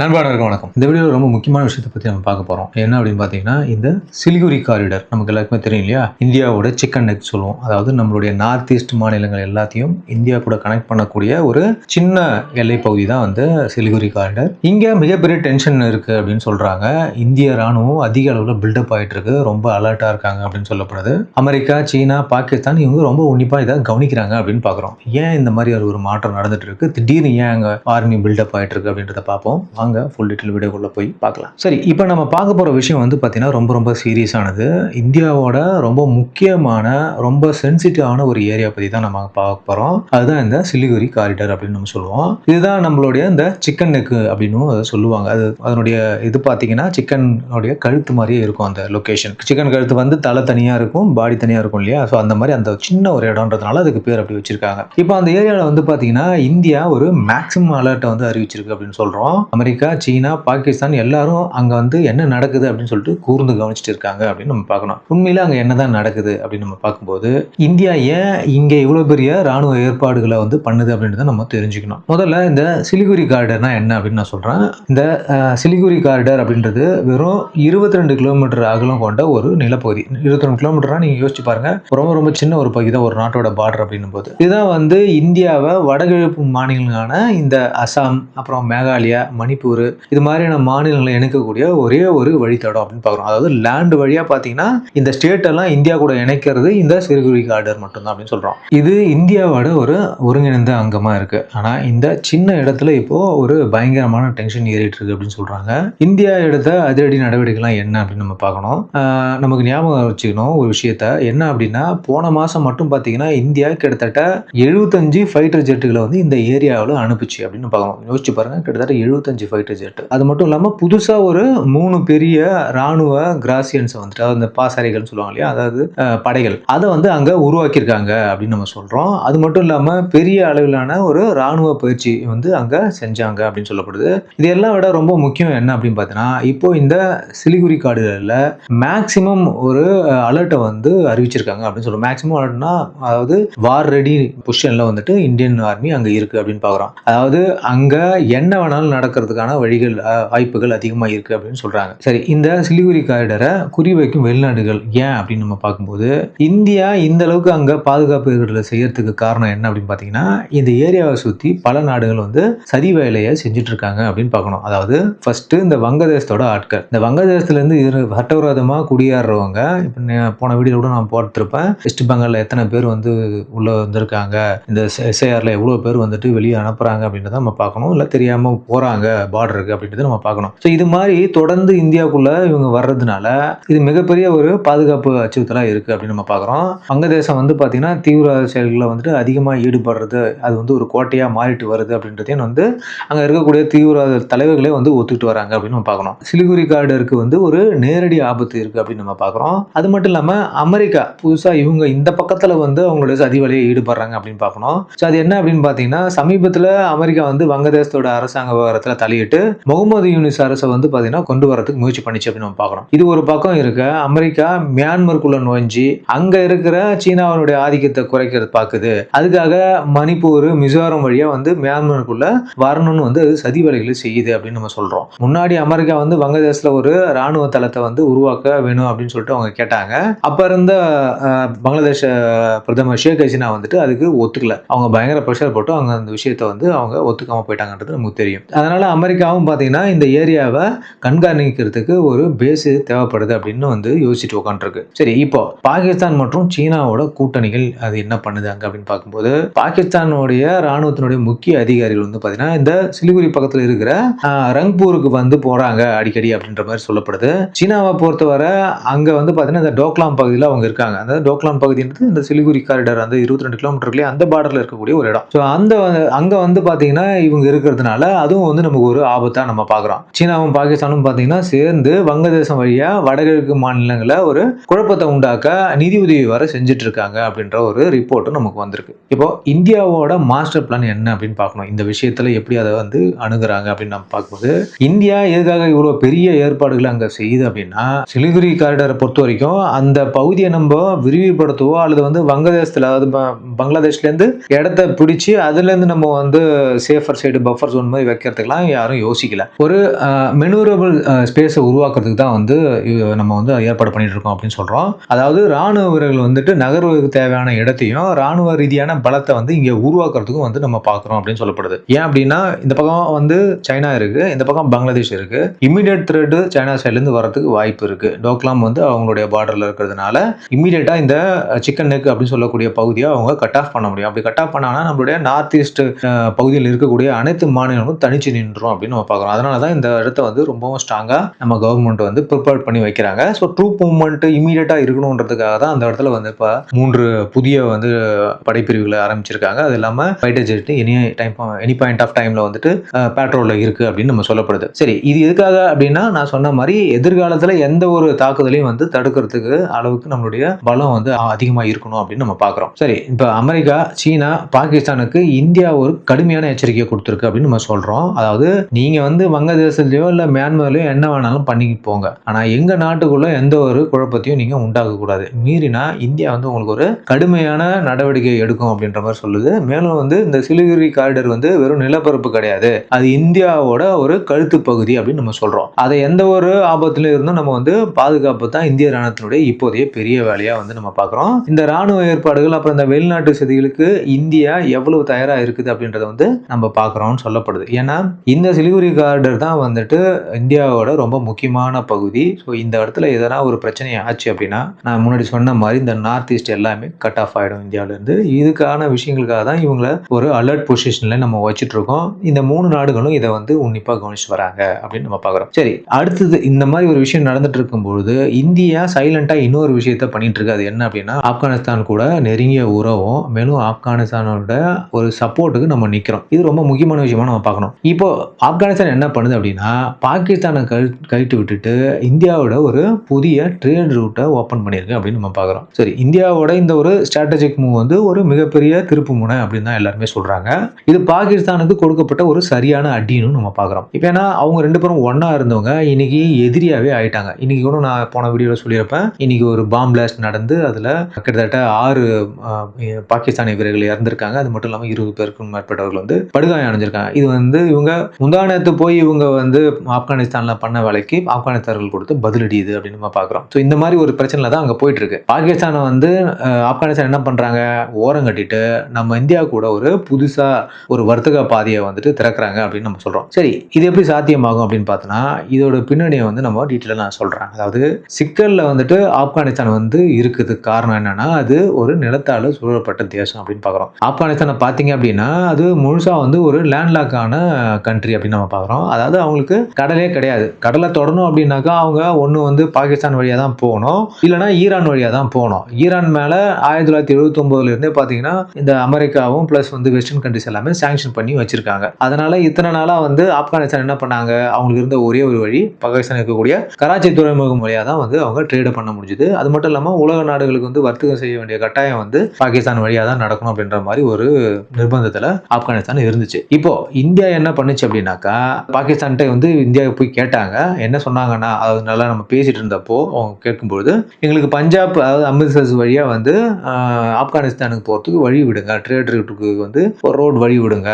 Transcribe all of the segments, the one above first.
நண்பர்களுக்கு வணக்கம். இந்த வீடியோ ரொம்ப முக்கியமான விஷயத்தை பற்றி நம்ம பார்க்க போகிறோம் என்ன அப்படின்னு பார்த்தீங்கன்னா இந்த சிலிகுரி காரிடர் நமக்கு எல்லாருக்குமே தெரியும் இல்லையா? இந்தியாவோட சிக்கன் நெக் சொல்லுவோம். அதாவது நம்மளுடைய நார்த் ஈஸ்ட் மாநிலங்கள் எல்லாத்தையும் இந்தியா கூட கனெக்ட் பண்ணக்கூடிய ஒரு சின்ன எல்லை பகுதி தான் வந்து சிலிகுரி காரிடர். இங்கே மிகப்பெரிய டென்ஷன் இருக்குது அப்படின்னு சொல்கிறாங்க இந்திய ராணுவம் அதிக அளவில் பில்டப் ஆகிட்டு இருக்கு ரொம்ப அலர்ட்டாக இருக்காங்க அப்படின்னு சொல்லப்படுது. அமெரிக்கா சீனா பாகிஸ்தான் இவங்க ரொம்ப உன்னிப்பாக இதை கவனிக்கிறாங்க அப்படின்னு பார்க்குறோம். ஏன் இந்த மாதிரி ஒரு ஒரு மாற்றம் நடந்துட்டு இருக்கு? திடீர்னு ஏன் அங்கே ஆர்மி பில்டப் ஆகிட்டு இருக்கு அப்படின்றத பார்ப்போம். வாங்க ஃபுல் டீட்டெயில் வீடியோக்குள்ளே போய் பார்க்கலாம். சரி இப்போ நம்ம பார்க்க போகிற விஷயம் வந்து பார்த்தீங்கன்னா ரொம்ப ரொம்ப சீரியஸானது இந்தியாவோட ரொம்ப முக்கியமான ரொம்ப சென்சிட்டிவான ஒரு ஏரியா பற்றி தான் நம்ம பார்க்க போகிறோம் அதுதான் இந்த சிலிகுரி காரிடர் அப்படின்னு நம்ம சொல்லுவோம். இதுதான் நம்மளுடைய இந்த சிக்கன் நெக்கு அப்படின்னு அதை சொல்லுவாங்க. அது அதனுடைய இது பார்த்தீங்கன்னா சிக்கனுடைய கழுத்து மாதிரியே இருக்கும் அந்த லொக்கேஷன் சிக்கன் கழுத்து வந்து தலை தனியாக இருக்கும் பாடி தனியாக இருக்கும் இல்லையா? ஸோ அந்த மாதிரி அந்த சின்ன ஒரு இடம்ன்றதுனால அதுக்கு பேர் அப்படி வச்சிருக்காங்க. இப்போ அந்த ஏரியாவில் வந்து பார்த்தீங்கன்னா இந்தியா ஒரு மேக்ஸிமம் அலர்ட்டை வந்து அறிவிச்சிருக்கு அப்படின்னு சொல்கிறோம் அமெரிக்கா சீனா பாகிஸ்தான் எல்லாரும் அங்கே வந்து என்ன நடக்குது அப்படின்னு சொல்லிட்டு கூர்ந்து கவனிச்சிட்டு இருக்காங்க அப்படின்னு நம்ம பார்க்கணும். உண்மையில் அங்கே என்னதான் நடக்குது அப்படின்னு நம்ம பார்க்கும்போது இந்தியா ஏன் இங்கே இவ்வளோ பெரிய ராணுவ ஏற்பாடுகளை வந்து பண்ணுது அப்படின்றத நம்ம தெரிஞ்சுக்கணும். முதல்ல இந்த சிலிகுரி கார்டர்னா என்ன அப்படின்னு நான் சொல்கிறேன் இந்த சிலிகுரி கார்டர் அப்படின்றது வெறும் இருபத்தி ரெண்டு கிலோமீட்டர் அகலம் கொண்ட ஒரு நிலப்பகுதி. இருபத்தி ரெண்டு கிலோமீட்டர்னா நீங்கள் யோசிச்சு பாருங்க. ரொம்ப ரொம்ப சின்ன ஒரு பகுதி தான் ஒரு நாட்டோட பார்டர் அப்படின்னும் போது இதுதான் வந்து இந்தியாவை வடகிழக்கு மாநிலங்களான இந்த அசாம் அப்புறம் மேகாலயா மணிப்பூர் இது மாதிரியான மாநிலங்களை இணைக்கக்கூடிய ஒரே ஒரு வழித்தடம் அப்படின்னு பார்க்குறோம். அதாவது லேண்டு வழியாக பார்த்தீங்கன்னா இந்த ஸ்டேட் எல்லாம் இந்தியா கூட இணைக்கிறது இந்த சிறுகுறி கார்டர் மட்டும்தான் அப்படின்னு சொல்கிறோம் இது இந்தியாவோட ஒரு ஒருங்கிணைந்த அங்கமாக இருக்கு. ஆனால் இந்த சின்ன இடத்துல இப்போ ஒரு பயங்கரமான டென்ஷன் ஏறிட்டு இருக்கு அப்படின்னு சொல்கிறாங்க இந்தியா எடுத்த அதிரடி நடவடிக்கைலாம் என்ன அப்படின்னு நம்ம பார்க்கணும். நமக்கு ஞாபகம் வச்சுக்கணும் ஒரு விஷயத்த. என்ன அப்படின்னா போன மாதம் மட்டும் பார்த்தீங்கன்னா இந்தியா கிட்டத்தட்ட எழுபத்தஞ்சு ஃபைட்டர் ஜெட்டுகளை வந்து இந்த ஏரியாவில் அனுப்புச்சு அப்படின்னு பார்க்கணும். யோசிச்சு பாருங்கள் கிட்டத்தட்ட எழுபத்தஞ்சு ஃபைட்டர் ஜெட் அது மட்டும் இல்லாமல் புதுசாக ஒரு மூணு பெரிய ராணுவ கிராசியன்ஸை வந்துட்டு அதாவது இந்த பாசறைகள்னு சொல்லுவாங்க இல்லையா? அதாவது படைகள். அதை வந்து அங்கே உருவாக்கியிருக்காங்க அப்படின்னு நம்ம சொல்கிறோம் அது மட்டும் இல்லாமல் பெரிய அளவிலான ஒரு ராணுவ பயிற்சி வந்து அங்கே செஞ்சாங்க அப்படின்னு சொல்லப்படுது. இது எல்லாம் விட ரொம்ப முக்கியம் என்ன அப்படின்னு பார்த்தீங்கன்னா இப்போ இந்த சிலிகுரி காடுகளில் மேக்சிமம் ஒரு அலர்ட்டை வந்து அறிவிச்சிருக்காங்க அப்படின்னு சொல்லுவோம் மேக்சிமம் அலர்ட்னா அதாவது வார் ரெடி பொசிஷனில் வந்துட்டு இந்தியன் ஆர்மி அங்கே இருக்குது அப்படின்னு பார்க்குறோம். அதாவது அங்கே என்ன வேணாலும் நடக்கிறதுக்கான வழிகள் வாய்ப்புகள் அதிகமாக இருக்குது அப்படின்னு சொல்கிறாங்க சரி இந்த சிலிகுரி காரிடரை குறிவைக்கும் வெளிநாடுகள் ஏன் அப்படின்னு நம்ம பார்க்கும்போது இந்தியா இந்த அளவுக்கு அங்கே பாதுகாப்பு ஏற்பாடுகளை செய்யறதுக்கு காரணம் என்ன அப்படின்னு பார்த்தீங்கன்னா இந்த ஏரியாவை சுற்றி பல நாடுகள் வந்து சதி வேலையை செஞ்சுட்டு இருக்காங்க அப்படின்னு பார்க்கணும். அதாவது ஃபர்ஸ்ட் இந்த வங்கதேசத்தோட ஆட்கள். இந்த வங்கதேசத்துலேருந்து இரு சட்டவிரோதமாக குடியேறுறவங்க இப்போ போன வீடியோ கூட நான் போட்டிருப்பேன். வெஸ்ட் பெங்காலில் எத்தனை பேர் வந்து உள்ளே வந்திருக்காங்க இந்த எஸ்ஐஆரில் எவ்வளோ பேர் வந்துட்டு வெளியே அனுப்புகிறாங்க அப்படின்றத நம்ம பார்க்கணும். இல்லை தெரியாமல் போகிறாங்க பார்டருக்கு அப்படின்றத நம்ம பார்க்கணும். ஸோ இது மாதிரி தொடர்ந்து இந்தியாவுக்குள்ளே இவங்க வர்றதுனால இது மிகப்பெரிய ஒரு பாதுகாப்பு அச்சுறுத்தலாக இருக்குது அப்படின்னு நம்ம பார்க்குறோம். வங்கதேசம் வந்து பார்த்திங்கன்னா தீவிரவாத செயல்களில் வந்துட்டு அதிகமாக ஈடுபடுறது அது வந்து ஒரு கோட்டையாக மாறிட்டு வருது அப்படின்றதையும் வந்து அங்கே இருக்கக்கூடிய தீவிரவாத தலைவர்களே வந்து ஒத்துக்கிட்டு வராங்க அப்படின்னு நம்ம பார்க்கணும் சிலிகுரி கார்டருக்கு வந்து ஒரு நேரடி ஆபத்து இருக்குது அப்படின்னு நம்ம பார்க்குறோம். அது மட்டும் இல்லாமல் அமெரிக்கா புதுசாக இவங்க இந்த பக்கத்தில் வந்து அவங்களுடைய சதி ஈடுபடுறாங்க அப்படின்னு பார்க்கணும். ஸோ அது என்ன அப்படின்னு பார்த்தீங்கன்னா சமீபத்தில் அமெரிக்கா வந்து வங்கதேசத்தோட அரசாங்க விவகாரத்தில் தலையிட்டு முகமது யூனிஸ் அரசை வந்து பார்த்தீங்கன்னா கொண்டு வரதுக்கு முயற்சி பண்ணிச்சு அப்படின்னு நம்ம பார்க்குறோம். இது ஒரு பக்கம் இருக்க. அமெரிக்கா மியான்மருக்குள்ள நுழைஞ்சி அங்கே இருக்கிற சீனாவினுடைய ஆதிக்கத்தை குறைக்கிறது பார்க்குது. அதுக்காக மணிப்பூர் மிசோரம் வழியாக வந்து மியான்மருக்குள்ள வரணும்னு வந்து அது சதி வேலைகளை செய்யுது அப்படின்னு நம்ம சொல்கிறோம் முன்னாடி அமெரிக்கா வந்து வங்கதேசத்தில் ஒரு ராணுவ தளத்தை வந்து உருவாக்க வேணும் அப்படின்னு சொல்லிட்டு அவங்க கேட்டாங்க. அப்போ இருந்த பங்களாதேஷ பிரதமர் ஷேக் ஹசீனா வந்துட்டு அதுக்கு ஒத்துக்கல. அவங்க பயங்கர ப்ரெஷர் போட்டு அவங்க அந்த விஷயத்தை வந்து அவங்க ஒத்துக்காம போயிட்டாங்கன்றது நமக்கு தெரியும். அதனால அமெரிக்காவும் பார்த்தீங்கன்னா இந்த ஏரியாவை கண்காணிக்கிறதுக்கு ஒரு பேஸ் தேவைப்படுது அப்படின்னு வந்து யோசிச்சுட்டு உட்காந்துருக்கு சரி இப்போ பாகிஸ்தான் மற்றும் சீனாவோட கூட்டணிகள் அது என்ன பண்ணுது அங்க அப்படின்னு பார்க்கும்போது பாகிஸ்தானுடைய ராணுவத்தினுடைய முக்கிய அதிகாரிகள் வந்து பார்த்தீங்கன்னா இந்த சிலிகுரி பக்கத்தில் இருக்கிற ரங்பூருக்கு வந்து போறாங்க அடிக்கடி அப்படின்ற மாதிரி சொல்லப்படுது. சீனாவை பொறுத்தவரை அங்க வந்து பார்த்தீங்கன்னா இந்த டோக்லாம் பகுதியில் அவங்க இருக்காங்க. அந்த டோக்லாம் பகுதின்றது இந்த சிலிகுரி காரிடர் அந்த இருபத்தி ரெண்டு கிலோமீட்டர்லேயே அந்த பார்டர்ல இருக்கக்கூடிய ஒரு இடம். ஸோ அந்த அங்க வந்து பார்த்தீங்கன்னா இவங்க இருக்கிறதுனால அதுவும் வந்து நமக்கு ஒரு ஆபத்தாக நம்ம பார்க்குறோம். சீனாவும் பாகிஸ்தானும் பார்த்தீங்கன்னா சேர்ந்து வங்கதேசம் வழியா வடகிழக்கு மாநிலங்களில் ஒரு குழப்பத்தை உண்டாக்க நிதி உதவி வர செஞ்சுட்டு இருக்காங்க அப்படின்ற ஒரு ரிப்போர்ட்டும் நமக்கு வந்திருக்கு. இப்போ இந்தியாவோட மாஸ்டர் பிளான் என்ன அப்படின்னு பார்க்கணும். இந்த விஷயத்துல எப்படி அதை வந்து அணுகிறாங்க அப்படின்னு நம்ம பார்க்கும்போது இந்தியா எதுக்காக இவ்வளோ பெரிய ஏற்பாடுகளை அங்கே செய்யுது அப்படின்னா சிலிகுரி காரிடரை பொறுத்த வரைக்கும் அந்த பகுதியை நம்ம விரிவுபடுத்தவோ அல்லது வந்து வங்கதேசத்தில் அதாவது பங்களாதேஷ்லேருந்து இடத்த பிடிச்சி அதுலேருந்து நம்ம வந்து சேஃபர் சைடு பஃபர் ஜோன் மாதிரி வைக்கிறதுக்கெல்லாம் யாரும் யோசிக்கல. ஒரு மெனூரபிள் ஸ்பேஸை உருவாக்குறதுக்கு தான் வந்து நம்ம வந்து ஏற்பாடு பண்ணிட்டு இருக்கோம் அப்படின்னு சொல்றோம். அதாவது ராணுவ வீரர்கள் வந்துட்டு நகர்வுக்கு தேவையான இடத்தையும் ராணுவ ரீதியான பலத்தை வந்து இங்க உருவாக்குறதுக்கும் வந்து நம்ம பார்க்குறோம் அப்படின்னு சொல்லப்படுது. ஏன் அப்படின்னா இந்த பக்கம் வந்து சைனா இருக்கு இந்த பக்கம் பங்களாதேஷ் இருக்கு. இமீடியட் த்ரெட் சைனா சைட்லேருந்து வரதுக்கு வாய்ப்பு இருக்கு. டோக்லாம் வந்து அவங்களுடைய பார்டர்ல இருக்கிறதுனால இம்மிடியட்டா இந்த சிக்கன் நெக் அப்படின்னு சொல்லக்கூடிய பகுதியை அவங்க கட் ஆஃப் பண்ண முடியும். அப்படி கட் ஆஃப் பண்ணாங்கன்னா நம்மளுடைய நார்த் ஈஸ்ட் பகுதியில் இருக்கக்கூடிய அனைத்து மாநிலங்களும் தனிச்சு நின்றோம் அப்படின்னு நம்ம பார்க்குறோம். அதனால தான் இந்த இடத்த வந்து ரொம்பவும் ஸ்ட்ராங்காக நம்ம கவர்மெண்ட் வந்து ப்ரிப்பேர் பண்ணி வைக்கிறாங்க. ஸோ ட்ரூப் மூவ்மெண்ட் இமீடியட்டாக இருக்கணுன்றதுக்காக தான் அந்த இடத்துல வந்து இப்போ மூன்று புதிய வந்து படைப்பிரிவுகளை ஆரம்பிச்சிருக்காங்க. அது இல்லாமல் fighter jet any time any point of டைமில் வந்துட்டு பேட்ரோலில் இருக்குது அப்படின்னு நம்ம சொல்லப்படுது. சரி இது எதுக்காக அப்படின்னா நான் சொன்ன மாதிரி எதிர்காலத்தில் எந்த ஒரு தாக்குதலையும் வந்து தடுக்கிறதுக்கு அளவுக்கு நம்மளுடைய பலம் வந்து அதிகமாக இருக்கணும் அப்படின்னு நம்ம பார்க்குறோம். சரி இப்போ அமெரிக்கா சீனா பாகிஸ்தானுக்கு இந்தியா ஒரு கடுமையான எச்சரிக்கையை கொடுத்துருக்கு அப்படின்னு நம்ம சொல்கிறோம் அதாவது நீங்கள் வந்து வங்கதேசத்துலையோ இல்லை மியான்மர்லையோ என்ன வேணாலும் பண்ணிக்கிட்டு போங்க. ஆனால் எங்கள் நாட்டுக்குள்ள எந்த ஒரு குழப்பத்தையும் நீங்கள் உண்டாக்கக்கூடாது மீறினா இந்தியா வந்து உங்களுக்கு ஒரு கடுமையான நடவடிக்கை எடுக்கும் அப்படின்ற மாதிரி சொல்லுது. மேலும் வந்து இந்த சிலிகுரி காரிடர் வந்து வெறும் நிலப்பரப்பு கிடையாது. அது இந்தியாவோட ஒரு கழுத்து பகுதி அப்படின்னு நம்ம சொல்கிறோம் அதை எந்த ஒரு ஆபத்துல இருந்தும் நம்ம வந்து பாதுகாப்பு தான் இந்திய ராணுவத்தினுடைய இப்போதைய பெரிய வேலையாக வந்து நம்ம பார்க்குறோம். இந்த ராணுவ ஏற்பாடுகள் அப்புறம் இந்த வெளிநாட்டு செய்திகளுக்கு இந்தியா எவ்வளவு தயாராக இருக்குது அப்படின்றத வந்து நம்ம பார்க்குறோம்னு சொல்லப்படுது. ஏன்னா இந்த சிலிகுரி கார்டர் தான் வந்துட்டு இந்தியாவோட ரொம்ப முக்கியமான பகுதி. ஸோ இந்த இடத்துல எதனா ஒரு பிரச்சனை ஆச்சு அப்படின்னா நான் முன்னாடி சொன்ன மாதிரி இந்த நார்த் ஈஸ்ட் எல்லாமே கட் ஆஃப் ஆகிடும் இந்தியாவிலேருந்து. இதுக்கான விஷயங்களுக்காக தான் இவங்கள ஒரு அலர்ட் பொசிஷனில் நம்ம வச்சுட்டு இருக்கோம் இந்த மூணு நாடுகளும் இதை வந்து உன்னிப்பாக கவனிச்சு வராங்க அப்படின்னு நம்ம பார்க்குறோம். சரி அடுத்தது இந்த மாதிரி ஒரு விஷயம் நடந்துட்டு இருக்கும்பொழுது இந்தியா சைலண்டாக இன்னொரு விஷயத்த பண்ணிட்டு இருக்கு அது என்ன அப்படின்னா ஆப்கானிஸ்தான் கூட நெருங்கிய உறவும் மேலும் ஆப்கானிஸ்தானோட ஒரு சப்போர்ட்டுக்கு நம்ம நிற்கிறோம் இது ரொம்ப முக்கியமான விஷயமா நம்ம பார்க்கணும். இப்போ ஆப்கானிஸ்தான் என்ன பண்ணுது அப்படின்னா பாகிஸ்தானை கழி கழித்து விட்டுட்டு இந்தியாவோட ஒரு புதிய ட்ரேட் ரூட்டை ஓப்பன் பண்ணியிருக்கு அப்படின்னு நம்ம பார்க்குறோம். சரி இந்தியாவோட இந்த ஒரு ஸ்ட்ராட்டஜிக் மூவ் வந்து ஒரு மிகப்பெரிய திருப்பு முனை அப்படின்னு தான் எல்லாருமே சொல்கிறாங்க இது பாகிஸ்தானுக்கு கொடுக்கப்பட்ட ஒரு சரியான அடின்னு நம்ம பார்க்குறோம். இப்போ ஏன்னா அவங்க ரெண்டு பேரும் ஒன்றா இருந்தவங்க இன்னைக்கு எதிரியாவே ஆயிட்டாங்க. இன்னைக்கு கூட நான் போன வீடியோவில் சொல்லியிருப்பேன். இன்னைக்கு ஒரு பாம் பிளாஸ்ட் நடந்து அதில் கிட்டத்தட்ட ஆறு ஆஹ், பாகிஸ்தானிய வீரர்கள் இறந்திருக்காங்க. அது மட்டும் இல்லாமல் இருபது பேருக்கும் மேற்பட்டவர்கள் வந்து படுகாயம் அடைஞ்சிருக்காங்க. இது வந்து இவங்க முந்தானத்து போய் இவங்க வந்து ஆப்கானிஸ்தானில் பண்ண வேலைக்கு ஆப்கானிஸ்தான்கள் கொடுத்து பதிலடி இது அப்படின்னு நம்ம பார்க்குறோம் ஸோ இந்த மாதிரி ஒரு பிரச்சனை தான் அங்கே போயிட்டு இருக்கு பாகிஸ்தானை வந்து ஆப்கானிஸ்தான் என்ன பண்ணுறாங்க ஓரம் கட்டிட்டு நம்ம இந்தியா கூட ஒரு புதுசாக ஒரு வர்த்தக பாதையை வந்துட்டு திறக்கிறாங்க அப்படின்னு நம்ம சொல்கிறோம் சரி இது எப்படி சாத்தியமாகும் அப்படின்னு பார்த்தோன்னா இதோட பின்னணியை வந்து நம்ம டீட்டெயிலாக நான் சொல்கிறேன் அதாவது சிக்கலில் வந்துட்டு ஆப்கானிஸ்தான் வந்து இருக்கிறதுக்கு காரணம் என்னன்னா அது ஒரு நிலத்தால் சூழப்பட்ட தேசம் அப்படின்னு பார்க்குறோம் ஆப்கானிஸ்தானை பார்த்தீங்க அப்படின்னா அது முழுசாக வந்து ஒரு லேண்ட்லாக்கான கண்ட்ரி அப்படின்னு நம்ம பார்க்குறோம். அதாவது அவங்களுக்கு கடலே கிடையாது. கடலை தொடணும் அப்படின்னாக்கா அவங்க ஒன்று வந்து பாகிஸ்தான் வழியாக தான் போகணும். இல்லைனா ஈரான் வழியாக தான் போகணும். ஈரான் மேலே ஆயிரத்தி தொள்ளாயிரத்தி எழுபத்தொம்போதுலேருந்தே பார்த்தீங்கன்னா இந்த அமெரிக்காவும் ப்ளஸ் வந்து வெஸ்டர்ன் கண்ட்ரிஸ் எல்லாமே சாங்ஷன் பண்ணி வச்சிருக்காங்க. அதனால இத்தனை நாளாக வந்து ஆப்கானிஸ்தான் என்ன பண்ணாங்க? அவங்களுக்கு இருந்த ஒரே ஒரு வழி பாகிஸ்தான் இருக்கக்கூடிய கராச்சி துறைமுகம் வழியாக தான் வந்து அவங்க ட்ரேட் பண்ண முடிஞ்சுது. அது மட்டும் இல்லாமல் உலக நாடுகளுக்கு வந்து வர்த்தகம் செய்ய வேண்டிய கட்டாயம் வந்து பாகிஸ்தான் வழியாக தான் நடக்கணும் அப்படின்ற மாதிரி ஒரு நிர்பந்தத்தில் ஆப்கானிஸ்தான் இருந்துச்சு. இப்போ இந்தியா என்ன பண்ணுச்சு அப்படின்னா அப்படின்னாக்கா பாகிஸ்தான்கிட்ட வந்து இந்தியாவுக்கு போய் கேட்டாங்க. என்ன சொன்னாங்கன்னா அது நல்லா நம்ம பேசிட்டு இருந்தப்போ அவங்க கேட்கும்பொழுது எங்களுக்கு பஞ்சாப் அதாவது அமிர்தசரஸ் வழியாக வந்து ஆப்கானிஸ்தானுக்கு போகிறதுக்கு வழி விடுங்க. ட்ரேட் ரூட்டுக்கு வந்து ஒரு ரோடு வழி விடுங்க.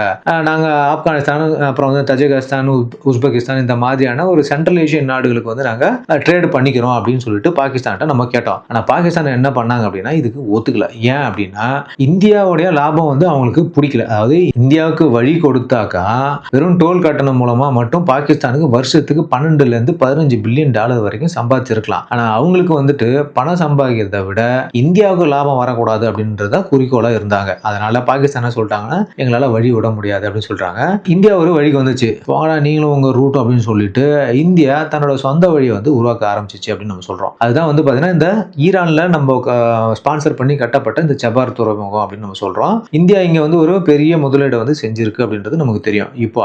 நாங்கள் ஆப்கானிஸ்தான் அப்புறம் வந்து தஜகஸ்தான் உஸ்பெகிஸ்தான் இந்த மாதிரியான ஒரு சென்ட்ரல் ஏஷியன் நாடுகளுக்கு வந்து நாங்கள் ட்ரேட் பண்ணிக்கிறோம் அப்படின்னு சொல்லிட்டு பாகிஸ்தான்கிட்ட நம்ம கேட்டோம். ஆனால் பாகிஸ்தான் என்ன பண்ணாங்க அப்படின்னா இதுக்கு ஒத்துக்கல. ஏன் அப்படின்னா இந்தியாவுடைய லாபம் வந்து அவங்களுக்கு பிடிக்கல. அதாவது இந்தியாவுக்கு வழி கொடுத்தாக்கா வெறும் டோல் கட்டணம் மூலமா மட்டும் பாகிஸ்தானுக்கு வருஷத்துக்கு பன்னெண்டுல இருந்து பதினஞ்சு பில்லியன் டாலர் வரைக்கும் சம்பாதிச்சிருக்கலாம். ஆனா அவங்களுக்கு வந்துட்டு பணம் சம்பாதிக்கிறத விட இந்தியாவுக்கு லாபம் வரக்கூடாது அப்படின்றத குறிக்கோளா இருந்தாங்க. அதனால பாகிஸ்தான் சொல்லிட்டாங்கன்னா எங்களால வழி விட முடியாது அப்படின்னு சொல்றாங்க. இந்தியா ஒரு வழிக்கு வந்துச்சு. வாடா நீங்களும் உங்க ரூட் அப்படின்னு சொல்லிட்டு இந்தியா தன்னோட சொந்த வழியை வந்து உருவாக்க ஆரம்பிச்சிச்சு அப்படின்னு நம்ம சொல்றோம். அதுதான் வந்து பாத்தீங்கன்னா இந்த ஈரான்ல நம்ம ஸ்பான்சர் பண்ணி கட்டப்பட்ட இந்த செபார் துறைமுகம் அப்படின்னு நம்ம சொல்றோம். இந்தியா இங்க வந்து ஒரு பெரிய முதலீடு வந்து செஞ்சிருக்கு அப்படின்றது நமக்கு தெரியும். இப்போ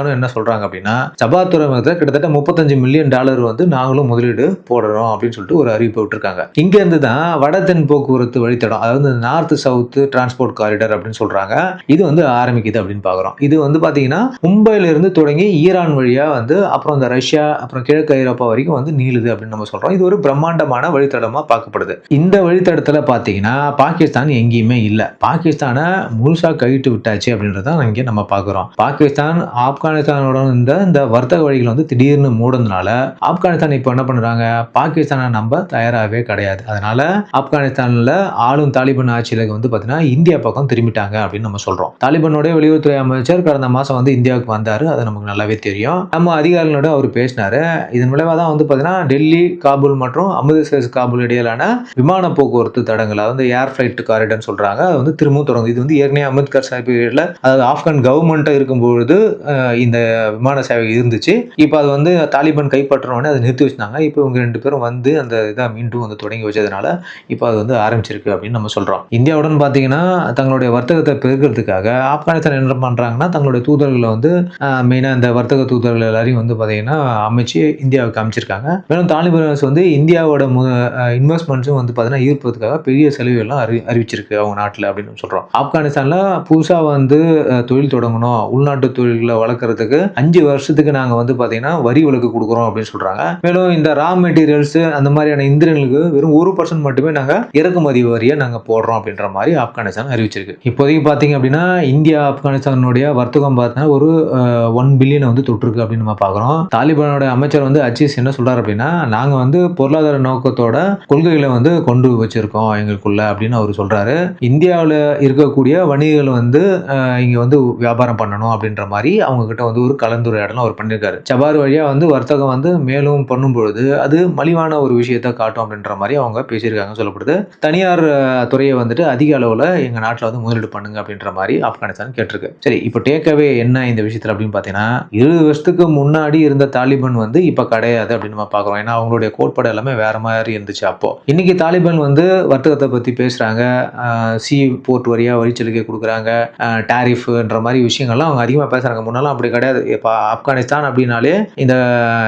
ஆப்கானிஸ்தானும் என்ன சொல்றாங்க அப்படின்னா சபார் துறைமுகத்தில் கிட்டத்தட்ட முப்பத்தஞ்சு மில்லியன் டாலர் வந்து நாங்களும் முதலீடு போடுறோம் அப்படின்னு சொல்லிட்டு ஒரு அறிவிப்பு விட்டுருக்காங்க. இங்க இருந்து தான் வட தென் போக்குவரத்து வழித்தடம் அதாவது நார்த் சவுத் டிரான்ஸ்போர்ட் காரிடர் அப்படின்னு சொல்றாங்க. இது வந்து ஆரம்பிக்குது அப்படின்னு பாக்குறோம். இது வந்து பாத்தீங்கன்னா மும்பைல இருந்து தொடங்கி ஈரான் வழியா வந்து அப்புறம் இந்த ரஷ்யா அப்புறம் கிழக்கு ஐரோப்பா வரைக்கும் வந்து நீளுது அப்படின்னு நம்ம சொல்றோம். இது ஒரு பிரம்மாண்டமான வழித்தடமா பார்க்கப்படுது. இந்த வழித்தடத்துல பாத்தீங்கன்னா பாகிஸ்தான் எங்கேயுமே இல்ல. பாகிஸ்தானை முழுசா கைவிட்டு விட்டாச்சு அப்படின்றத இங்க நம்ம பாக்குறோம். பாகிஸ்தான் ஆப்கான் ஆப்கானிஸ்தானோட இந்த இந்த வர்த்தக வழிகள் வந்து திடீர்னு மூடுனதுனால ஆப்கானிஸ்தான் இப்போ என்ன பண்ணுறாங்க? பாகிஸ்தானை நம்ப தயாராகவே கிடையாது. அதனால ஆப்கானிஸ்தானில் ஆளும் தாலிபான் ஆட்சியில் வந்து பார்த்தீங்கன்னா இந்தியா பக்கம் திரும்பிட்டாங்க அப்படின்னு நம்ம சொல்கிறோம் தாலிபானுடைய வெளியுறவுத்துறை அமைச்சர் கடந்த மாதம் வந்து இந்தியாவுக்கு வந்தார். அது நமக்கு நல்லாவே தெரியும். நம்ம அதிகாரிகளோட அவர் பேசினார். இதன் விளைவாக தான் வந்து பார்த்தீங்கன்னா டெல்லி காபூல் மற்றும் அமிர்தசரஸ் காபூல் இடையிலான விமான போக்குவரத்து தடங்கள் அதாவது ஏர் ஃபிளைட் காரிடர்னு சொல்கிறாங்க அது வந்து திரும்பவும் தொடங்குது. இது வந்து ஏற்கனவே அமித்கர் சாஹிப் அதாவது ஆப்கான் கவர்மெண்ட்டாக இருக்கும்பொழுது இந்த விமான சேவை இருந்துச்சு. இப்போ அது வந்து தாலிபான் கைப்பற்றினோடனே அதை நிறுத்தி வச்சிருந்தாங்க இப்போ இவங்க ரெண்டு பேரும் வந்து அந்த இதை மீண்டும் வந்து தொடங்கி வச்சதுனால இப்போ அது வந்து ஆரம்பிச்சிருக்கு அப்படின்னு நம்ம சொல்கிறோம் இந்தியாவுடன் பார்த்தீங்கன்னா தங்களுடைய வர்த்தகத்தை பெருக்கிறதுக்காக ஆப்கானிஸ்தான் என்ன பண்ணுறாங்கன்னா தங்களுடைய தூதர்களை வந்து மெயினாக இந்த வர்த்தக தூதர்கள் எல்லாரையும் வந்து பார்த்தீங்கன்னா அமைச்சு இந்தியாவுக்கு அமைச்சிருக்காங்க. மேலும் தாலிபான்ஸ் வந்து இந்தியாவோட இன்வெஸ்ட்மெண்ட்ஸும் வந்து பார்த்தீங்கன்னா ஈர்ப்பதற்காக பெரிய செலவுகள்லாம் அறி அறிவிச்சிருக்கு அவங்க நாட்டில் அப்படின்னு சொல்கிறோம் ஆப்கானிஸ்தானில் புதுசாக வந்து தொழில் தொடங்கணும் உள்நாட்டு தொழில்களை வளர்க்குற வளர்க்குறதுக்கு அஞ்சு வருஷத்துக்கு நாங்கள் வந்து பார்த்தீங்கன்னா வரி விலக்கு கொடுக்குறோம் அப்படின்னு சொல்றாங்க. மேலும் இந்த ரா மெட்டீரியல்ஸ் அந்த மாதிரியான இந்திரங்களுக்கு வெறும் ஒரு பர்சன்ட் மட்டுமே நாங்கள் இறக்குமதி வரியை நாங்கள் போடுறோம் அப்படின்ற மாதிரி ஆப்கானிஸ்தான் அறிவிச்சிருக்கு. இப்போதைக்கு பார்த்தீங்க அப்படின்னா இந்தியா ஆப்கானிஸ்தானுடைய வர்த்தகம் பார்த்தீங்கன்னா ஒரு ஒன் பில்லியன் வந்து தொற்றுருக்கு அப்படின்னு நம்ம பார்க்குறோம் தாலிபானோட அமைச்சர் வந்து அஜீஸ் என்ன சொல்றாரு அப்படின்னா நாங்கள் வந்து பொருளாதார நோக்கத்தோட கொள்கைகளை வந்து கொண்டு வச்சிருக்கோம் எங்களுக்குள்ள அப்படின்னு அவர் சொல்றாரு. இந்தியாவில் இருக்கக்கூடிய வணிகர்கள் வந்து இங்கே இங்க வந்து வியாபாரம் பண்ணணும் அப்படின்ற மாதிரி அவங்க கிட்ட வந்து ஒரு கலந்துரையாடலாம் அவர் பண்ணியிருக்காரு. ஜபார் வழியா வந்து வர்த்தகம் வந்து மேலும் பண்ணும் பொழுது அது மலிவான ஒரு விஷயத்தை காட்டும் அப்படின்ற மாதிரி அவங்க பேசியிருக்காங்க சொல்லப்படுது. தனியார் துறையை வந்துட்டு அதிக அளவில் எங்கள் நாட்டில் வந்து முதலீடு பண்ணுங்க அப்படின்ற மாதிரி ஆப்கானிஸ்தான் கேட்டிருக்கு. சரி இப்போ டேக்அவே என்ன இந்த விஷயத்தில் அப்படின்னு பார்த்தீங்கன்னா இருபது வருஷத்துக்கு முன்னாடி இருந்த தாலிபான் வந்து இப்போ கிடையாது அப்படின்னு நம்ம பார்க்குறோம். ஏன்னா அவங்களுடைய கோட்பாடு எல்லாமே வேற மாதிரி இருந்துச்சு அப்போ. இன்னைக்கு தாலிபான் வந்து வர்த்தகத்தை பற்றி பேசுகிறாங்க சி போர்ட் வழியாக வழிச்சலுகை கொடுக்குறாங்க. டேரிஃப்ன்ற மாதிரி விஷயங்கள்லாம் அவங்க அதிகமாக பேசுகிறாங்க முன்னெல்லாம் அப்படி கிடையாது. இப்போ ஆப்கானிஸ்தான் அப்படின்னாலே இந்த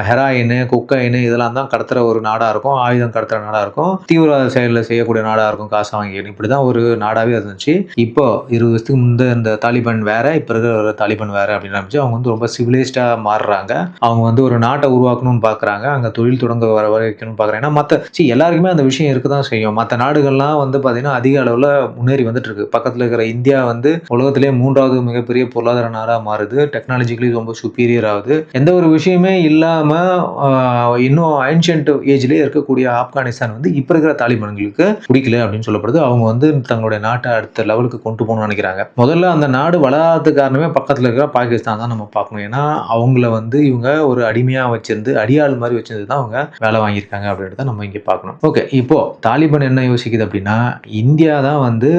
ஹெராயின் குக்கைனு இதெல்லாம் தான் கடத்துற ஒரு நாடாக இருக்கும். ஆயுதம் கடத்துற நாடாக இருக்கும். தீவிரவாத செயலில் செய்யக்கூடிய நாடாக இருக்கும். காசு வாங்கி இப்படி தான் ஒரு நாடாகவே இருந்துச்சு. இப்போ இருபது வருஷத்துக்கு முந்தைய இந்த தாலிபான் வேற இப்போ இருக்கிற தாலிபான் வேற அப்படின்னு நினச்சி அவங்க வந்து ரொம்ப சிவிலைஸ்டாக மாறுறாங்க. அவங்க வந்து ஒரு நாட்டை உருவாக்கணும்னு பார்க்குறாங்க அங்கே தொழில் தொடங்க வர வைக்கணும்னு பார்க்குறாங்க ஏன்னா மற்ற சி எல்லாருக்குமே அந்த விஷயம் இருக்க தான் செய்யும். மற்ற நாடுகள்லாம் வந்து பார்த்தீங்கன்னா அதிக அளவில் முன்னேறி வந்துட்டு இருக்கு. பக்கத்தில் இருக்கிற இந்தியா வந்து உலகத்திலே மூன்றாவது மிகப்பெரிய பொருளாதார நாடாக மாறுது. டெக்னாலஜி டெக்னாலஜிக்கலி ரொம்ப சுப்பீரியர் ஆகுது. எந்த ஒரு விஷயமே இல்லாமல் இன்னும் ஆன்ஷியன்ட் ஏஜ்லேயே இருக்கக்கூடிய ஆப்கானிஸ்தான் வந்து இப்போ இருக்கிற தாலிபான்களுக்கு பிடிக்கல அப்படின்னு சொல்லப்படுது. அவங்க வந்து தங்களுடைய நாட்டை அடுத்த லெவலுக்கு கொண்டு போகணும்னு நினைக்கிறாங்க. முதல்ல அந்த நாடு வளராத காரணமே பக்கத்தில் இருக்கிற பாகிஸ்தான் தான் நம்ம பார்க்கணும். ஏன்னா அவங்கள வந்து இவங்க ஒரு அடிமையாக வச்சிருந்து அடியாள் மாதிரி வச்சிருந்து தான் அவங்க வேலை வாங்கியிருக்காங்க அப்படின்றத நம்ம இங்கே பார்க்கணும். ஓகே இப்போ தாலிபான் என்ன யோசிக்குது அப்படின்னா இந்தியா தான் வந்து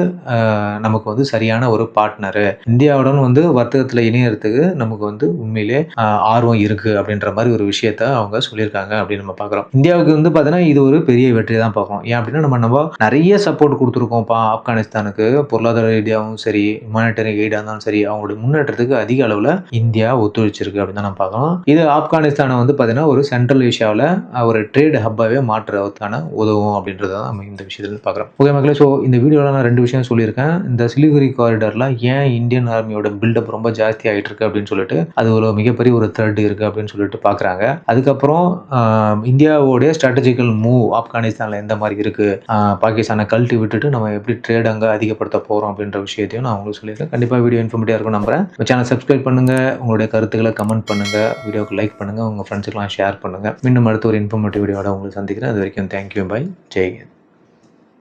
நமக்கு வந்து சரியான ஒரு பார்ட்னரு இந்தியாவுடன் வந்து வர்த்தகத்தில் இணையறதுக்கு நமக்கு வந்து உண்மையிலே ஆர்வம் இருக்கு அப்படின்ற மாதிரி ஒரு விஷயத்த அவங்க சொல்லியிருக்காங்க அப்படின்னு நம்ம பார்க்குறோம். இந்தியாவுக்கு வந்து பார்த்தீங்கன்னா இது ஒரு பெரிய வெற்றி தான் பார்க்கணும் ஏன் அப்படின்னா நம்ம நம்ம நிறைய சப்போர்ட் கொடுத்துருக்கோம்ப்பா ஆப்கானிஸ்தானுக்கு பொருளாதார ரீதியாகவும் சரி ஹியூமானிட்டரி எய்டாக இருந்தாலும் சரி அவங்களுடைய முன்னேற்றத்துக்கு அதிக அளவில் இந்தியா ஒத்துழைச்சிருக்கு அப்படின்னு தான் நம்ம பார்க்கலாம் இது ஆப்கானிஸ்தானை வந்து பார்த்தீங்கன்னா ஒரு சென்ட்ரல் ஏஷியாவில் ஒரு ட்ரேட் ஹப்பாகவே மாற்றுறதுக்கான உதவும் அப்படின்றத தான் நம்ம இந்த விஷயத்துல பார்க்குறோம். ஓகே மக்களே ஸோ இந்த வீடியோவில் நான் ரெண்டு விஷயம் சொல்லியிருக்கேன். இந்த சிலிகுரி காரிடரில் ஏன் இந்தியன் ஆர்மியோட பில்டப் ரொம்ப ஜாஸ்தி ஆகிட்டு இருக்கு அப்படின்னு சொல்லிட்டு அது ஒரு மிகப்பெரிய ஒரு த்ரெட் இருக்குது அப்படின்னு சொல்லிட்டு பார்க்குறாங்க அதுக்கப்புறம் இந்தியாவோடைய ஸ்ட்ராட்டஜிக்கல் மூவ் ஆப்கானிஸ்தானில் எந்த மாதிரி இருக்குது பாகிஸ்தானை கழட்டி விட்டுட்டு நம்ம எப்படி ட்ரேட் அங்கே அதிகப்படுத்த போகிறோம் அப்படின்ற விஷயத்தையும் நான் உங்களுக்கு சொல்லியிருக்கேன் கண்டிப்பாக வீடியோ இன்ஃபர்மேட்டிவாக இருக்கும் நம்புறேன். சேனல் சப்ஸ்கிரைப் பண்ணுங்கள் உங்களுடைய கருத்துக்களை கமெண்ட் பண்ணுங்கள் வீடியோக்கு லைக் பண்ணுங்கள் உங்கள் ஃப்ரெண்ட்ஸுக்கெல்லாம் ஷேர் பண்ணுங்கள் மீண்டும் அடுத்த ஒரு இன்ஃபர்மேட்டிவ் வீடியோட உங்களை சந்திக்கிறேன். அது வரைக்கும் தேங்க்யூ பை ஜெய்ஹிந்த்